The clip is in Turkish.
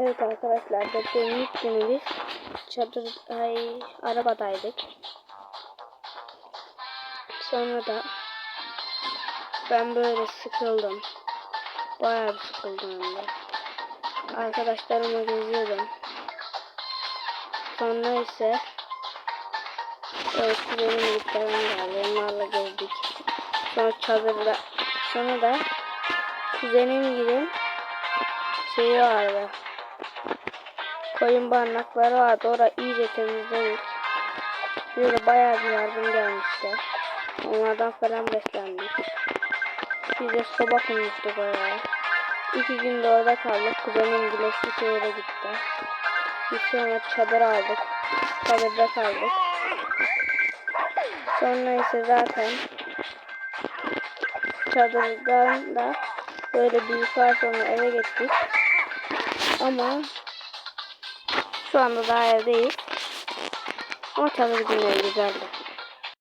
Evet arkadaşlar depremin ilk günü biz çadır ay arabadaydık. Sonra da ben böyle sıkıldım. Bayağı sıkıldım hem de. Arkadaşlarımla geziyordum. Sonra ise birlikte ben geldi. Onlarla gezdik. Sonra çadırda sonra da kuzenim gidin şeyi vardı. Koyun barınakları vardı. Orayı iyice temizledik. Böyle bayağı bir yardım gelmişti. Onlardan falan beslendik. Biz de soba kurmuştuk oraya. İki günde orada kaldık. Kuzenim güneşli şehire gitti. Biz sonra çadır aldık. Çadırda kaldık. Sonra ise zaten çadırdan da böyle bir saat sonra eve gittik. Ama şu anda daha evdeyiz. Ama çadır günleri güzeldi.